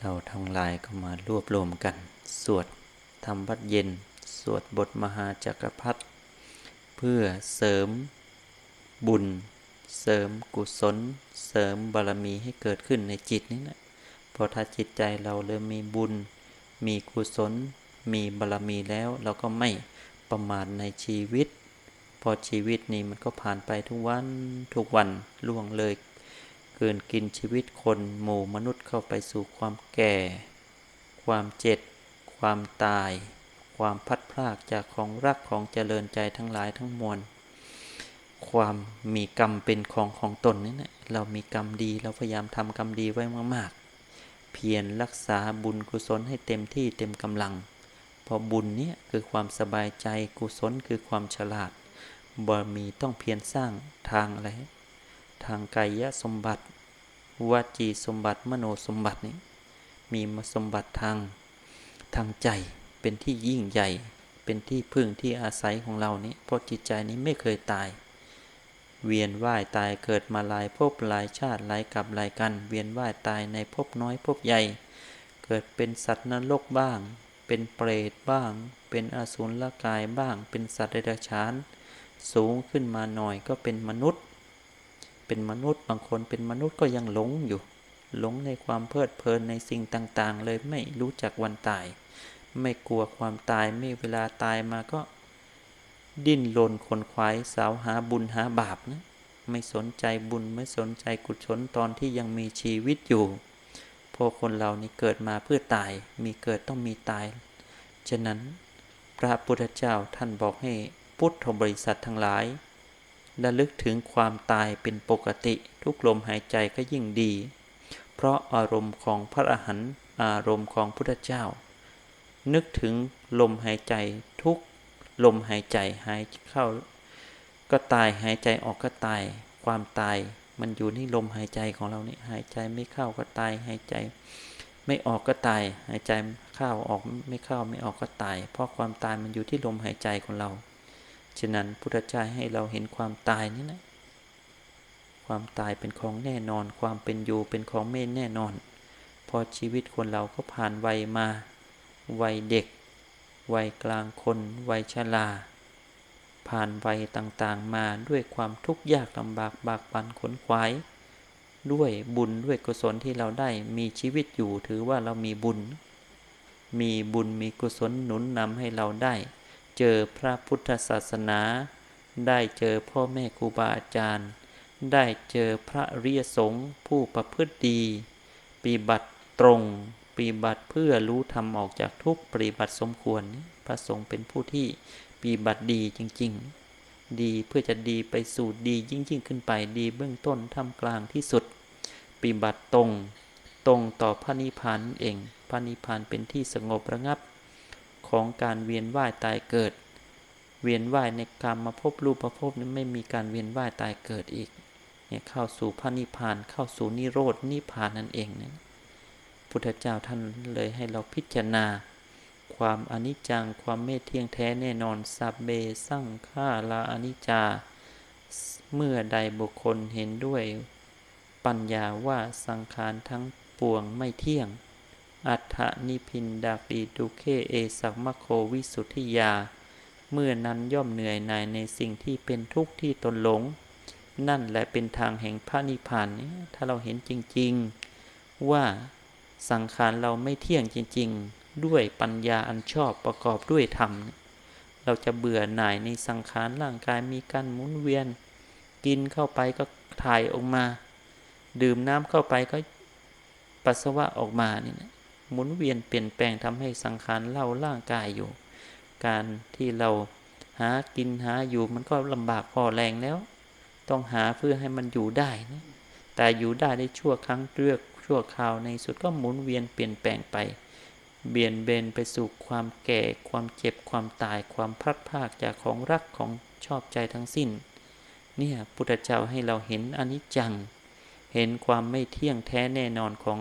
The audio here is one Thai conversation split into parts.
เราทั้งหลายก็มารวบรวมกัน สวดทำวัดเย็น สวดบทมหาจักรพรรดิเพื่อเสริมบุญ เสริมกุศล เสริมบารมีให้เกิดขึ้นในจิตนี่นะพอถ้าจิตใจเราเริ่มมีบุญ มีกุศล มีบารมีแล้ว เราก็ไม่ประมาทในชีวิต พอชีวิตนี้มันก็ผ่านไปทุกวันทุกวันล่วงเลย เกินกินชีวิตคนหมู่มนุษย์เข้าไปสู่ความแก่ ความเจ็บ ความตาย ความพัดพรากจากของรักของเจริญใจทั้งหลายทั้งมวล ความมีกรรมเป็นของของตนนี่นะเรามีกรรมดีเราพยายามทำกรรมดีไว้มากๆ เพียรรักษาบุญกุศลให้เต็มที่เต็มกำลัง เพราะบุญนี่ยคือความสบายใจกุศลคือความฉลาดบารมีต้องเพียรสร้างทางอะไร ทางกายสมบัติวจีสมบัติมโนสมบัตินี้มีมาสมบัติทางทางใจเป็นที่ยิ่งใหญ่ เป็นที่พึ่งที่อาศัยของเรานี้เพราะจิตใจนี้ไม่เคยตาย เวียนว่ายตายเกิดมาหลายภพหลายชาติหลายกับหลายกัน เวียนว่ายตายในภพน้อยภพใหญ่ เกิดเป็นสัตว์นรกบ้าง เป็นเปรตบ้าง เป็นอสูรละกายบ้าง เป็นสัตว์เดรัจฉาน สูงขึ้นมาหน่อยก็เป็นมนุษย์ เป็นมนุษย์ บางคนเป็นมนุษย์ก็ยังหลงอยู่ หลงในความเพลิดเพลินในสิ่งต่างๆ เลยไม่รู้จักวันตาย ไม่กลัวความตายไม่เวลาตายมาก็ ดิ้นรนคนควายสาวหาบุญหาบาปนะไม่สนใจบุญไม่สนใจกุศลตอนที่ยังมีชีวิตอยู่พอคนเรานี่เกิดมาเพื่อตายมีเกิดต้องมีตาย ฉะนั้น พระพุทธเจ้าท่านบอกให้พุทธบริษัททั้งหลาย ระลึกถึงความตายเป็นปกติทุกลมหายใจก็ยิ่งดี เพราะอารมณ์ของพระอรหันต์อารมณ์ของพุทธเจ้า นึกถึงลมหายใจทุกลมหายใจหายเข้า ก็ตายหายใจออกก็ตาย ความตายมันอยู่ที่ลมหายใจของเรานี่หายใจไม่เข้าก็ตายหายใจ ไม่ออกก็ตาย หายใจเข้าออกไม่เข้าไม่ออกก็ตาย เพราะความตายมันอยู่ที่ลมหายใจของเรา ฉะนั้นพุทธเจ้าให้เราเห็นความตายนี่นะความตายเป็นของแน่นอน ความเป็นอยู่เป็นของไม่แน่นอน พอชีวิตคนเราก็ผ่านวัยมา วัยเด็ก วัยกลางคน วัยชราผ่านวัยต่างๆมาด้วยความทุกข์ยากลำบากบากบันขนขวาย ด้วยบุญด้วยกุศลที่เราได้มีชีวิตอยู่ถือว่าเรามีบุญ มีบุญมีกุศลหนุนนำให้เราได้ เจอพระพุทธศาสนา ได้เจอพ่อแม่ครูบาอาจารย์ ได้เจอพระเรียสงฆ์ผู้ประพฤติดีปฏิบัติตรงปฏิบัติเพื่อรู้ธรรมออกจากทุกปฏิบัติสมควร พระสงฆ์เป็นผู้ที่ปฏิบัติดีจริง ๆ ดีเพื่อจะดีไปสู่ดียิ่งยิ่งขึ้นไปดีเบื้องต้นทำกลางที่สุดปฏิบัติตรง ตรงต่อพระนิพพานเองพระนิพพานเป็นที่สงบระงับ ของการเวียนว่ายตายเกิด เวียนว่ายในกรรมมาพบรูปประพบนี้ไม่มีการเวียนว่ายตายเกิดอีกเนี่ยเข้าสู่พระนิพพานเข้าสู่นิโรดนิพพานนั่นเองนะพุทธเจ้าท่านเลยให้เราพิจารณา ความอนิจจังความไม่เที่ยงแท้แน่นอนสับเบสั่งฆาลาอนิจจา เมื่อใดบุคคลเห็นด้วย ปัญญาว่าสังขารทั้งปวงไม่เที่ยง อัฏฐนิพินดาปีดุเคเอสักมะโควิสุทธิยา เมื่อนั้นย่อมเหนื่อยหน่ายในสิ่งที่เป็นทุกข์ที่ตนหลง นั่นแหละเป็นทางแห่งพระนิพพานนี้ถ้าเราเห็นจริง ๆ ว่าสังขารเราไม่เที่ยงจริง ๆ ด้วยปัญญาอันชอบประกอบด้วยธรรม เราจะเบื่อหน่ายในสังขารร่างกายมีการหมุนเวียน กินเข้าไปก็ถ่ายออกมา ดื่มน้ำเข้าไปก็ปัสสาวะออกมานี่นะ หมุนเวียนเปลี่ยนแปลงทำให้สังขารเล่าร่างกายอยู่ การที่เราหากินหาอยู่มันก็ลำบากพอแรงแล้ว ต้องหาเพื่อให้มันอยู่ได้นะแต่อยู่ได้ได้ชั่วครั้งเลือกชั่วคราวในสุดก็หมุนเวียนเปลี่ยนแปลงไป เบียนเบนไปสู่ความแก่ ความเจ็บความตายความพลัดพรากจากของรักของชอบใจทั้งสิ้น เนี่ยพุทธเจ้าให้เราเห็นอนิจจัง เห็นความไม่เที่ยงแท้แน่นอนของ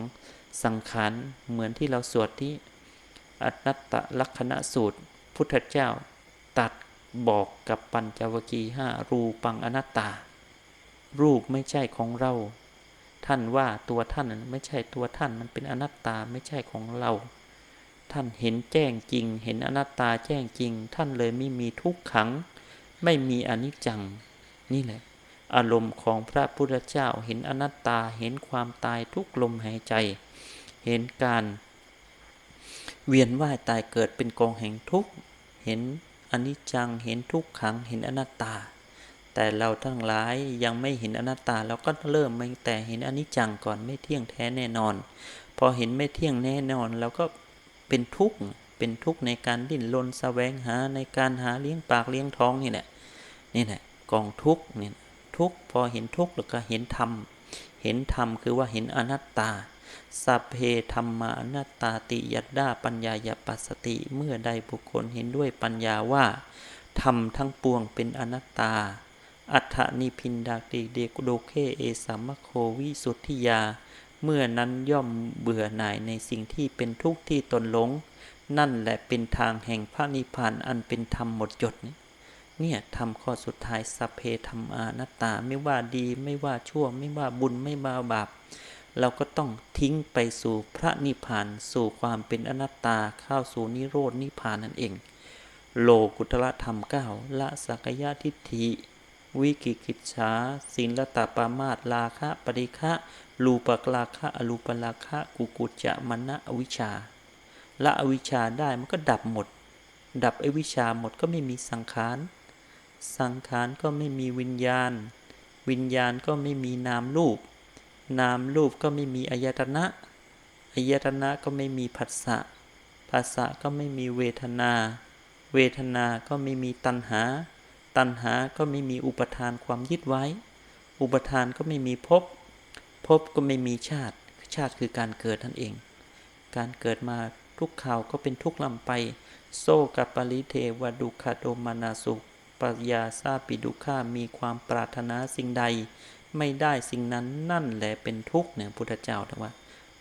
สังขารเหมือนที่เราสวดที่อนัตตลักษณะสูตร พุทธเจ้า ตัดบอกกับปัญจวคีห้ารูปังอนัตตา รูปไม่ใช่ของเรา ท่านว่าตัวท่านไม่ใช่ตัวท่านมันเป็นอนัตตาไม่ใช่ของเรา ท่านเห็นแจ้งจริง เห็นอนัตตาแจ้งจริง ท่านเลยไม่มีทุกขัง ไม่มีอนิจจัง นี่แหละ อารมณ์ของพระพุทธเจ้า เห็นอนัตตาเห็นความตายทุกลมหายใจ เห็นการ เวียนว่ายตายเกิดเป็นกองแห่งทุกข์เห็นอนิจจังเห็นทุกขังเห็นอนัตตา แต่เราทั้งหลายยังไม่เห็นอนัตตาเราก็เริ่มมาแต่เห็นอนิจจังก่อนไม่เที่ยงแท้แน่นอน พอเห็นไม่เที่ยงแน่นอนเราก็เป็นทุกข์เป็นทุกข์ในการดิ้นรนแสวงหาในการหาเลี้ยงปากเลี้ยงท้องนี่แหละนี่แหละกองทุกข์เนี่ย ทุกข์พอเห็นทุกข์แล้วก็เห็นธรรม เห็นธรรมคือว่าเห็นอนัตตาสัพเพธรรมาอนัตตาติยัตดาปัญญายปัสสติเมื่อใดบุคคลเห็นด้วยปัญญาว่าธรรมทั้งปวงเป็นอนัตตา อัฏฐนิพินดาติเดกโดเคเอสัมมโควิสุทธิยา เมื่อนั้นย่อมเบื่อหน่ายในสิ่งที่เป็นทุกข์ที่ตนหลง นั่นแหละเป็นทางแห่งพระนิพพานอันเป็นธรรมหมดจดเนี่ย เนี่ยทำข้อสุดท้ายสัพเพธรรมานัตตาไม่ว่าดีไม่ว่าชั่ว ไม่ว่าบุญไม่ว่าบาปเราก็ต้องทิ้งไปสู่พระนิพพานสู่ความเป็นอนัตตาเข้าสู่นิโรดนิพพานนั่นเอง โลกุตละธรรมเก้าละสักยะทิฏฐิ วิกิกิจฉาสินลตาปามาตลาคะปริคะรูปกลาคะอรูปลาคะกุกุจจะมณะอวิชาละอวิชาได้มันก็ดับหมด ดับอวิชชาหมดก็ไม่มีสังขาร สังขารก็ไม่มีวิญญาณ วิญญาณก็ไม่มีนามรูป นามรูปก็ไม่มีอายตนะอายตนะก็ไม่มีผัสสะผัสสะก็ไม่มีเวทนา เวทนาก็ไม่มีตัณหา ตัณหาก็ไม่มีอุปทานความยึดไว้ อุปทานก็ไม่มีภพภพก็ไม่มีชาติ ชาติคือการเกิดนั่นเอง การเกิดมาทุกข่าวก็เป็นทุกลำไป โซกับปริเทวดุขโดมานาสุ ปยาซาปิดุขามีความปรารถนาสิ่งใด ไม่ได้สิ่งนั้นนั่นแหละเป็นทุกข์เนี่ยพุทธเจ้าแต่ว่า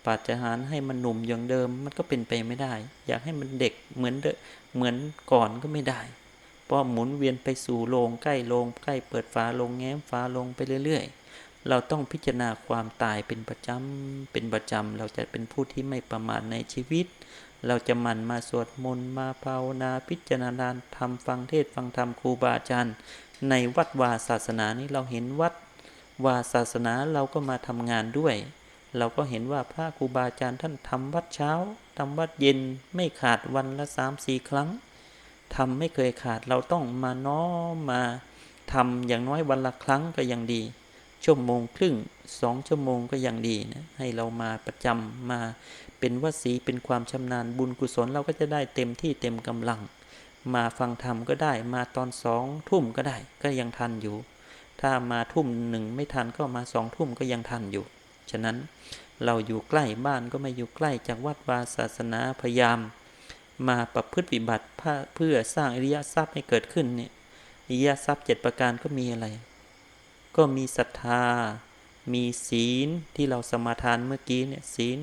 ปาฏิหาริย์ให้มันหนุ่มอย่างเดิมมันก็เป็นไปไม่ได้ อยากให้มันเด็กเหมือนเดเหมือนก่อนก็ไม่ได้เพราะหมุนเวียนไปสู่โลงใกล้โลงใกล้เปิดฝาลงแง้มฝาลงไปเรื่อย ๆ เราต้องพิจารณาความตายเป็นประจำเป็นประจำเราจะเป็นผู้ที่ไม่ประมาทในชีวิต เราจะหมั่นมาสวดมนต์มาภาวนาพิจารณาทำฟังเทศฟังธรรมครูบาอาจารย์ ในวัดวาศาสนานี้เราเห็นวัดวาศาสนาเราก็มาทำงานด้วย เราก็เห็นว่าพระครูบาอาจารย์ท่านทำวัดเช้าทำวัดเย็นไม่ขาดวันละสามสี่ครั้งทำไม่เคยขาดเราต้องมาน้อมมาทำอย่างน้อยวันละครั้งก็ยังดี ชั่วโมงครึ่งสองชั่วโมงก็ยังดีนะให้เรามาประจำมา เป็นวสีเป็นความชำนาญบุญกุศลเราก็จะได้เต็มที่เต็มกำลัง มาฟังธรรมก็ได้มาตอนสองทุ่มก็ได้ก็ยังทันอยู่ ถ้ามาทุ่มหนึ่งไม่ทันก็มาสองทุ่มก็ยังทันอยู่ ฉะนั้นเราอยู่ใกล้บ้านก็ไม่อยู่ใกล้จากวัดวาศาสนาพยายาม มาประพฤติปฏิบัติเพื่อสร้างอริยทรัพย์ให้เกิดขึ้นเนี่ยอริยทรัพย์เจ็ดประการก็มีอะไร ก็มีศรัทธา มีศีลที่เราสมาทานเมื่อกี้เนี่ยศีล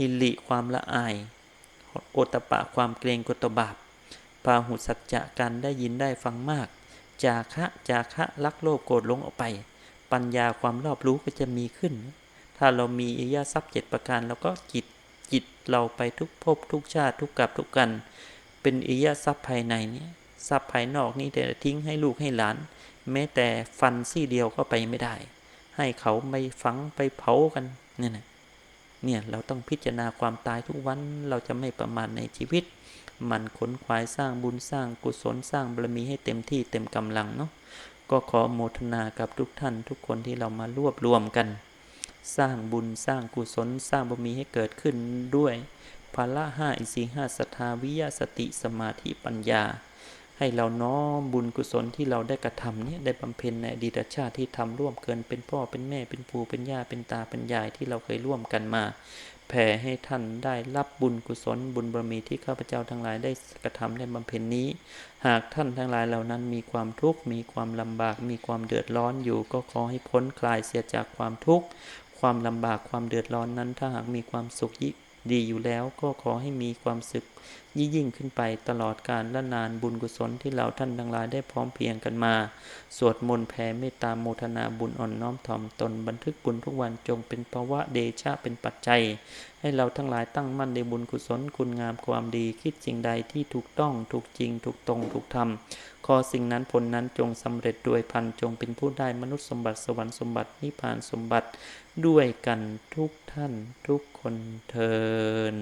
หิริความละอาย โอตปะความเกรงกตบาปปาหุสัจจะการได้ยินได้ฟังมาก จาคะจาคะลักโลภโกรธลงออกไป ปัญญาความรอบรู้ก็จะมีขึ้น ถ้าเรามีอิยทรัพย์เจ็ดประการเราก็จิตจิตเราไปทุกภพทุกชาติทุกกับทุกกัน เป็นอิยทรัพย์ภายในเนี่ยทรัพย์ภายนอกนี่แต่ทิ้งให้ลูกให้หลาน แม้แต่ฟันซี่เดียวก็ไปไม่ได้ ให้เขาไปฝังไปเผากันเนี่ยนะ เนี่ยเราต้องพิจารณาความตายทุกวันเราจะไม่ประมาทในชีวิต มันขนขวายสร้างบุญสร้างกุศลสร้างบารมีให้เต็มที่เต็มกำลังเนาะก็ขอโมทนากับทุกท่านทุกคนที่เรามารวบรวมกัน สร้างบุญสร้างกุศลสร้างบารมีให้เกิดขึ้นด้วยภาละห้าอิสีห้าศรัทธาวิยาสติสมาธิปัญญา ให้เราน้อมบุญกุศลที่เราได้กระทำเนี่ยได้บำเพ็ญในอดีตชาติที่ทำร่วมเกินเป็นพ่อเป็นแม่เป็นปู่เป็นย่าเป็นตาเป็นยายที่เราเคยร่วมกันมาแผ่ให้ท่านได้รับบุญกุศลบุญบารมีที่ข้าพเจ้าทั้งหลายได้กระทำได้บำเพ็ญนี้ หากท่านทั้งหลายเหล่านั้นมีความทุกข์มีความลำบาก มีความเดือดร้อนอยู่ ก็ขอให้พ้นคลายเสียจากความทุกข์ความลำบากความเดือดร้อนนั้นถ้าหากมีความสุขยิบ ดีอยู่แล้วก็ขอให้มีความสุขยิ่งยิ่งขึ้นไปตลอดกาลและนานบุญกุศลที่เราท่านทั้งหลายได้พร้อมเพียงกันมา สวดมนต์แผ่เมตตาโมทนาบุญอ่อนน้อมถ่อมตนบันทึกบุญทุกวันจงเป็นภาวะเดชะเป็นปัจจัย ให้เราทั้งหลายตั้งมั่นในบุญกุศลคุณงามความดีคิดสิ่งใดที่ถูกต้องถูกจริง ถูกตรงถูกธรรมขอสิ่งนั้นผลนั้นจงสำเร็จด้วยพันจงเป็นผู้ได้มนุษย์สมบัติสวรรค์สมบัตินิพพานสมบัติ ด้วยกันทุกท่านทุกคนเทิน